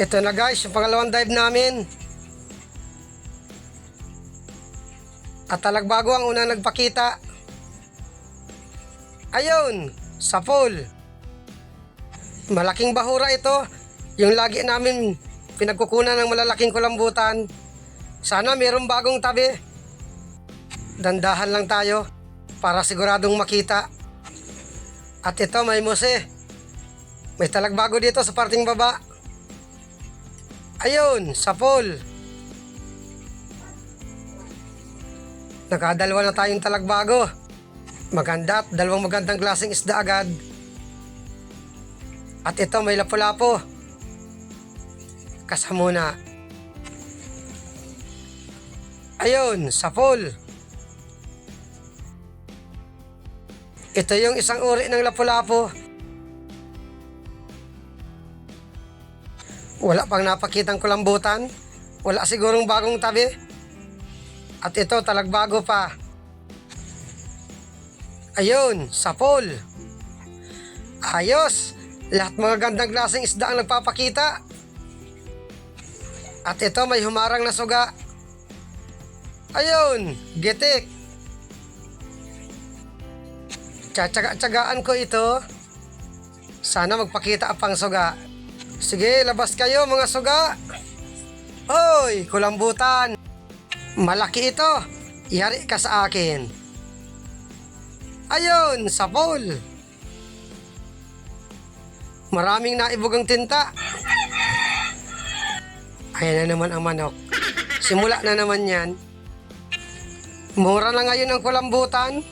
Ito na guys, yung pangalawang dive namin. At talagbago ang una nagpakita. Ayun, sa pool. Malaking bahura ito. Yung lagi namin pinagkukunan ng malalaking kulambutan. Sana mayroong bagong tabi. Dandahan lang tayo para siguradong makita. At ito may muse. May talagbago dito sa parting baba. Ayun, sa pool. Nakadalawa na tayong talagbago. Maganda at dalawang magandang klaseng isda agad. At ito may lapu-lapo. Kasamuna. Ayun, sa pool. Ito yung isang uri ng lapu-lapo. Wala pang napakitang kulambutan. Wala sigurong bagong tabi. At ito talagbago pa. Ayun, sa pool. Ayos. Lahat mga gandang klaseng isda ang nagpapakita. At ito may humarang na suga. Ayun, getik. Tsatsaga-tsagaan ko ito. Sana magpakita ang pang suga. Sige, labas kayo mga suga. Hoy, kulambutan. Malaki ito. Yari ka sa akin. Ayun, sa pool. Maraming naibugang tinta. Ayan na naman ang manok. Simula na naman yan. Mura na ngayon ang kulambutan.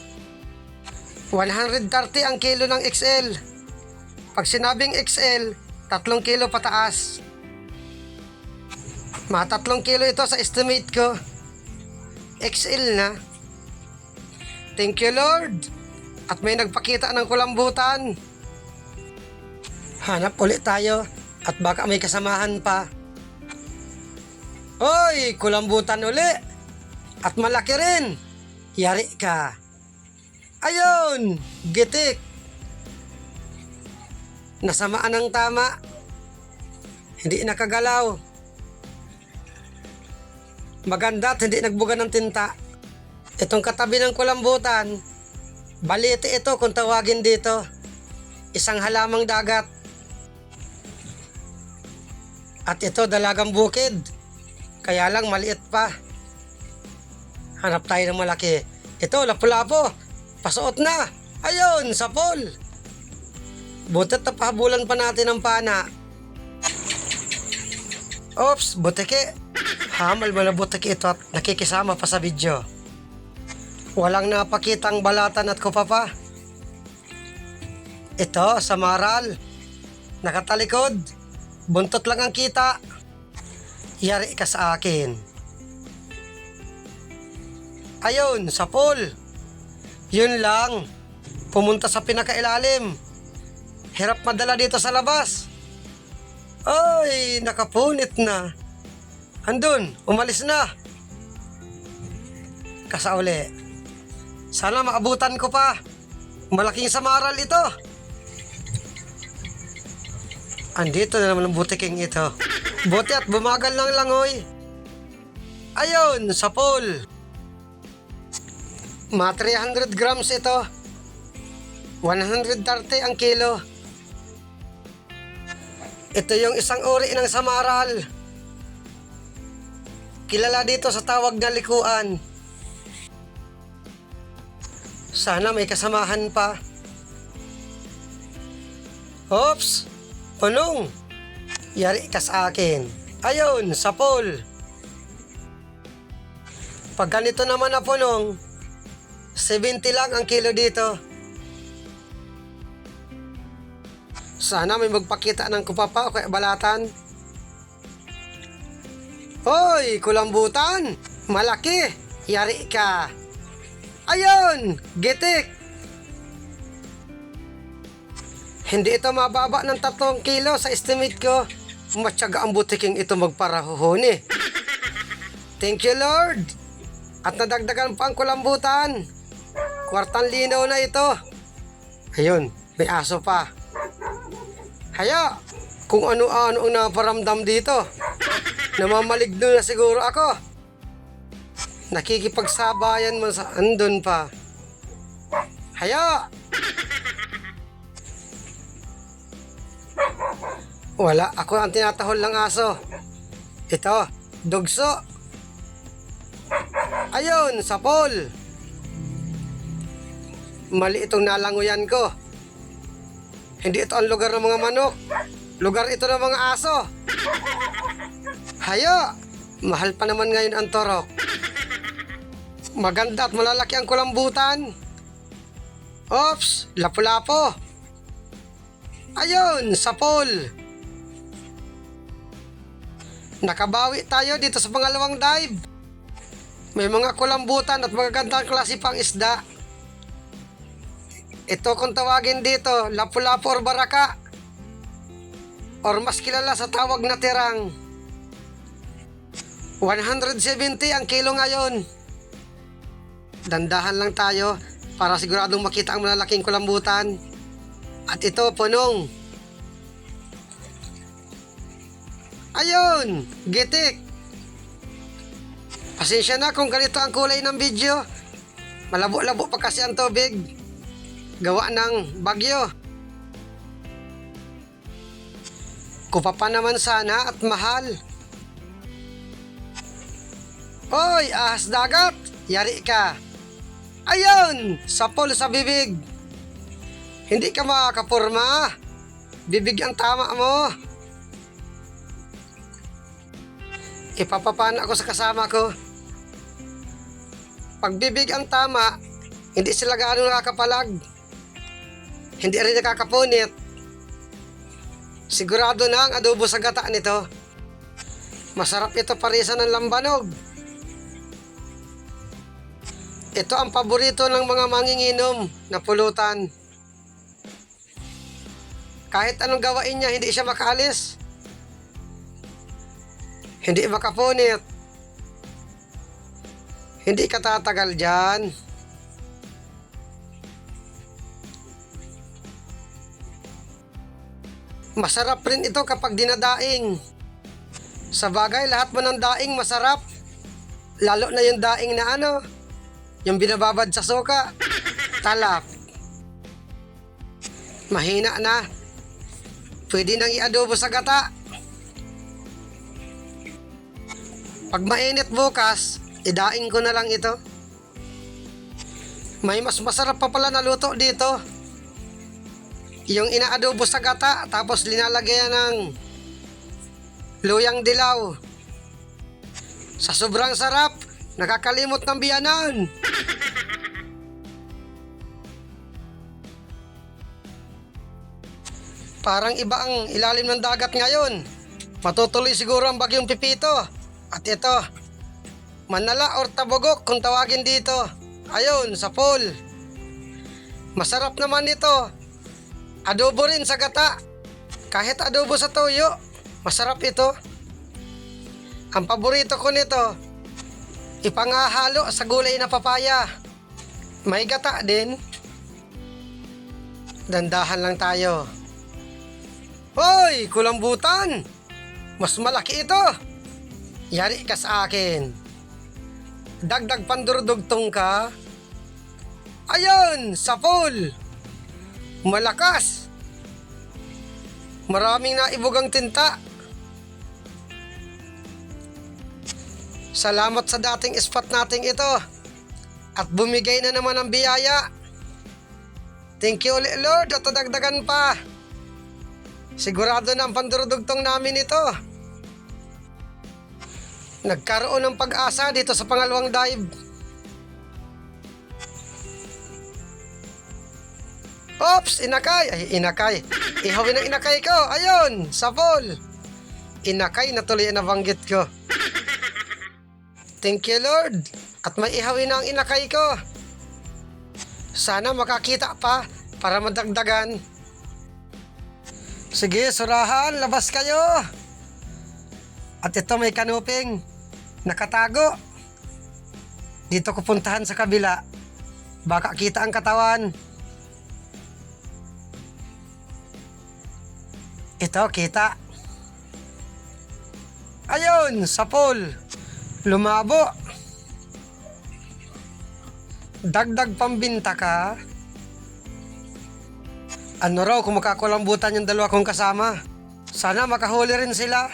130 ang kilo ng XL. Pag sinabing XL, tatlong kilo pataas. Mga tatlong kilo ito sa estimate ko. XL na. Thank you Lord. At may nagpakita ng kulambutan. Hanap ulit tayo at baka may kasamahan pa. Oy, kulambutan uli. At malaki rin. Yari ka. Ayun, gitik. Nasamaan ng tama. Hindi nakagalaw. Maganda at hindi nagbuga ng tinta. Itong katabi ng kulambutan, balite ito kung tawagin dito. Isang halamang dagat. At ito dalagang bukid. Kaya lang maliit pa. Hanap tayo ng malaki. Ito, lapu-lapo. Pasuot na. Ayun, sa pool. Butit na pahabulan pa natin ang pana. Oops, butike. Hamal mo na butike ito at nakikisama pa sa video. Walang napakitang balatan at kupapa. Ito, sa maral. Nakatalikod. Buntot lang ang kita. Yari ka sa akin. Ayun, sa pool. Yun lang. Pumunta sa pinakailalim. Hirap madala dito sa labas. Ay, nakapunit na. Andun, umalis na. Kasauli. Sana maabutan ko pa. Malaking samaral ito. Andito na naman ang butiking ito. Buti at bumagal ng langoy. Ayun, sa pool. Mga 300 grams ito. 130 ang kilo. Ito yung isang uri ng samaral. Kilala dito sa tawag na likuan. Sana may kasamahan pa. Oops! Punong! Yari ka sa akin. Ayun, sa pool. Pag ganito naman na punong, 70 lang ang kilo dito. Sana may magpakita ng kupapa o kaya balatan. Hoy, kulambutan! Malaki! Yari ka! Ayun! Gitik! Hindi ito mababa ng 3 kilo sa estimate ko. Matyaga ang butiking ito magparahuhuni. Thank you Lord! At nadagdagan pa ang kulambutan. Kwartang linaw na ito. Ayun, may aso pa. Hayo! Kung ano-ano ang naparamdam dito. Namamaligno na siguro ako. Nakikipagsabayan mo sa andun pa. Haya! Wala, ako ang tinatahol ng aso. Ito, dugso. Ayun, sapol. Mali itong nalanguyan ko. Hindi ito ang lugar ng mga manok. Lugar ito ng mga aso. Hayo! Mahal pa naman ngayon ang torok. Maganda at malalaki ang kulambutan. Ops! Lapu-lapo! Ayun! Sapol! Nakabawi tayo dito sa pangalawang dive. May mga kulambutan at magagandang klase pang isda. Ito kung tawagin dito, lapu-lapu or baraka. Or mas kilala sa tawag na tirang. 170 ang kilo ngayon. Dandahan lang tayo para siguradong makita ang malalaking kulambutan. At ito, punong. Ayun, gitik. Pasensya na kung ganito ang kulay ng video. Malabo-labo pa kasi ang tubig. Gawa ng bagyo. Kupa pa naman sana at mahal. Hoy, ahas dagat! Yari ka! Ayun! Sapol sa bibig! Hindi ka makakapurma. Bibig ang tama mo. Ipapapana ako sa kasama ko. Pag bibig ang tama, hindi sila gaano nakakapalag. Hindi rin nakakapunit. Sigurado na ang adobo sa gata nito. Masarap ito parisa ng lambanog. Ito ang paborito ng mga manginginom na pulutan. Kahit anong gawain niya, hindi siya makaalis. Hindi makapunit. Hindi ka tatagal dyan. Masarap rin ito kapag dinadaing. Sa bagay, lahat mo ng daing masarap. Lalo na yung daing na ano, yung binababad sa suka. Talap. Mahina na. Pwede nang i-adobo sa gata. Pag mainit bukas, idaing ko na lang ito. May mas masarap pa pala na luto dito. Yung inaadobo sa gata, tapos linalagyan ng luyang dilaw. Sa sobrang sarap, nakakalimot ng biyanan. Parang iba ang ilalim ng dagat ngayon. Matutuloy siguro ang bagyong pipito. At ito, Manala or Tabogok kung tawagin dito. Ayun, sa pool. Masarap naman ito. Adobo rin sa gata. Kahit adobo sa toyo, masarap ito. Ang paborito ko nito, ipangahalo sa gulay na papaya. May gata din. Dandahan lang tayo. Hoy, kulambutan! Mas malaki ito! Yari ka sa akin. Dagdag pandurudugtong ka. Ayun, sa pool. Malakas. Maraming naibugang tinta. Salamat sa dating spot nating ito. At bumigay na naman ng biyaya. Thank you ulit Lord at dagdagan pa. Sigurado na ang pandurudugtong namin ito. Nagkaroon ng pag-asa dito sa pangalawang dive. Oops! Inakay! Ay, inakay. Ihawin ang inakay ko. Ayun! Sa pool. Inakay na tuloy ang nabanggit ko. Thank you, Lord. At may ihawin na ang inakay ko. Sana makakita pa para madagdagan. Sige, surahan. Labas kayo. At ito may kanuping. Nakatago. Dito ko puntahan sa kabila. Baka kita ang katawan. Ito, kita. Ayun, sa pool. Lumabo. Dagdag pambinta ka. Ano raw kung makakulambutan yung dalawa kong kasama? Sana makahuli rin sila.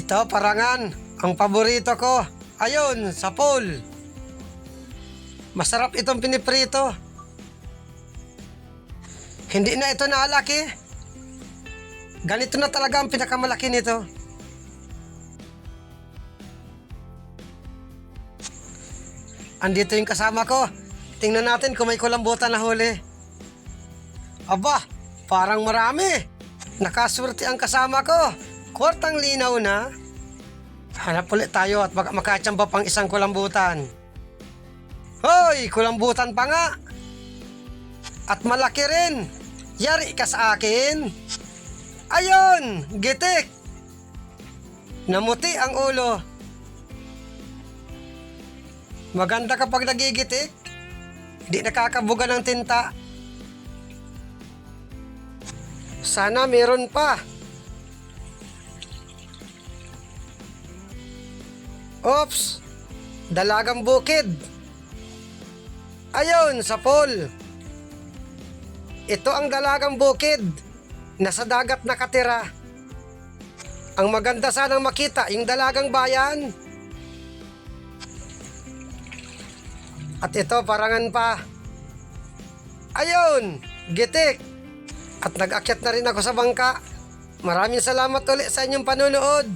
Ito, parangan. Ang paborito ko. Ayun, sa pool. Masarap itong piniprito. Hindi na ito naalaki. Ganito na talaga ang pinakamalaki nito. Andito yung kasama ko. Tingnan natin kung may kulambutan na huli. Aba, parang marami. Nakaswerte ang kasama ko. Kwartang linaw na. Hanap ulit tayo at baka makachamba pang isang kulambutan. Hoy, kulambutan pa nga. At malaki rin. Yari ka sa akin. Ayon, gitik. Namuti ang ulo. Maganda kapag nagigitik. Hindi nakakabuga ng tinta. Sana meron pa. Oops! Dalagang bukid. Ayun, sa pool. Ito ang dalagang bukid. Nasa dagat nakatira. Ang maganda sanang makita, yung dalagang bayan. At ito, parangan pa. Ayun, gitik. At nag-akyat na rin ako sa bangka. Maraming salamat ulit sa inyong panunood.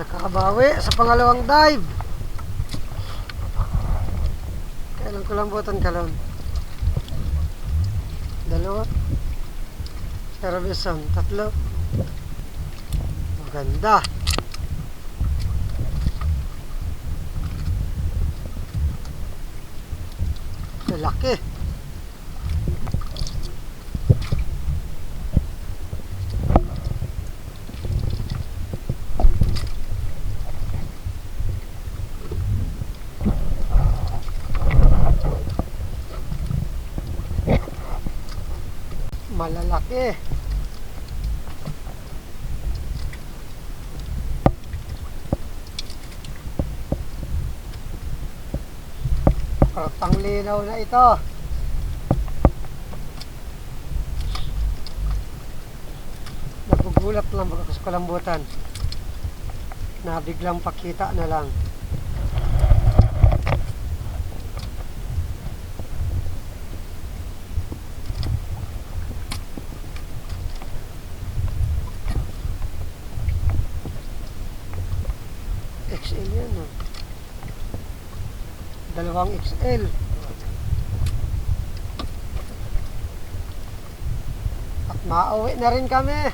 Nakabawi sa pangalawang dive. Kailan ko lang butan kalon? Dalawa. Serabison, tatlo. Maganda. Lalaki. Malalaki. Parang linaw na ito. Nagugulat lang baka sa kalambutan. Na pakita na lang. XL yan ah. Dalawang XL. At mauwi na rin kami.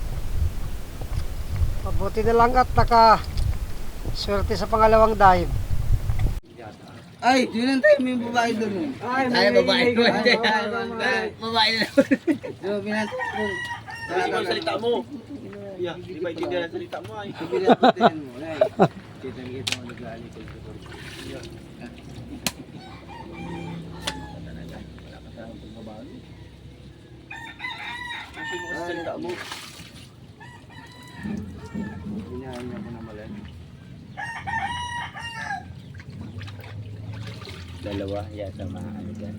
Mabuti na lang at naka swerte sa pangalawang dive. Ay, yun ang tayo may babae doon. Ay, Ay, babae doon. Ay, babae. Na Yung binat doon. Hindi mo salita mo. Yeah, di ba hindi na salita mo ay. Binat mo din mo. Nag-aali ko. Kasi mo. Binahan niya ko na malan. Dalawa, yata mga ano dyan.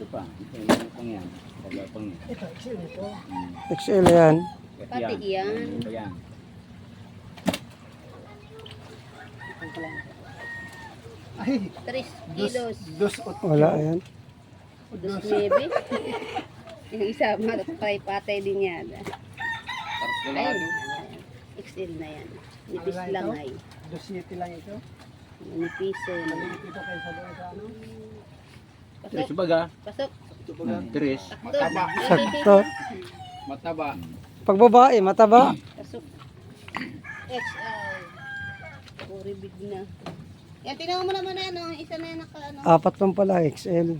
Ito pa, ito yung pang yan. Dalawa pang yan. Ito, XL ito. Hmm. XL yan. Pati yan. Yan. Ay, Tres kilos. dos Wala yan. Dos nuebe. Yung isa, patay, patay din yan. Ayun. XL na yan. Nipis lang ay. Dos yeti lang ito. Nipiso na. Ito kayo sa doon sa ano. Tres Pasok, baga. pasok. Hmm, Tres. Sakto. Sakto. Mataba. Pag babae, mataba. Pasok. XL. Puri big na. Yan, tinawa mo naman ano, isa na yan naka ano. Apat lang pala, XL.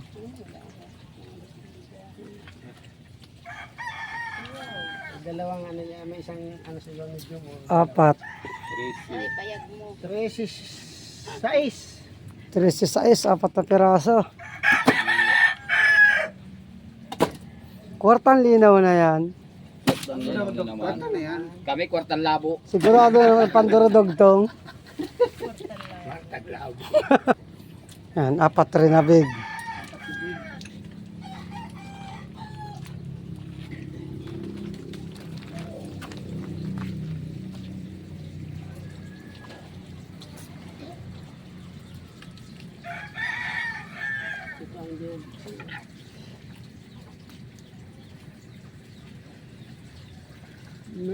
Dalawang ano niya, may isang ano sa iyo medium mo. Apat. Ay, payag mo. Tres is sais. 36, apat na piraso. Kwartang linaw na yan. Kwarta na yan. Kami kwartan labo. Sigurado naman pandurudogtong. yan, apat rin na big.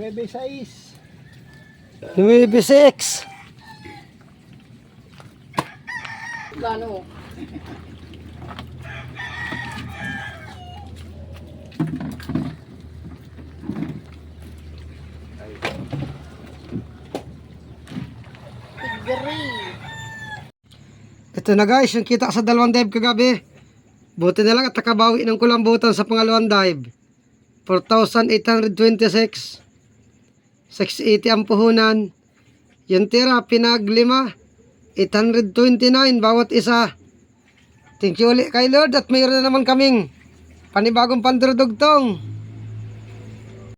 Nueve sais. 96. Gano? Tigri. Ito na guys, yung kita sa dalawang dive kagabi. Buti na lang at nakabawi ng kulambutan sa pangalawang dive. 4,826. 680 ang puhunan. Yung tira, pinaglima. 829 bawat isa. Thank you ulit kay Lord at mayroon na naman kaming panibagong pandurudugtong.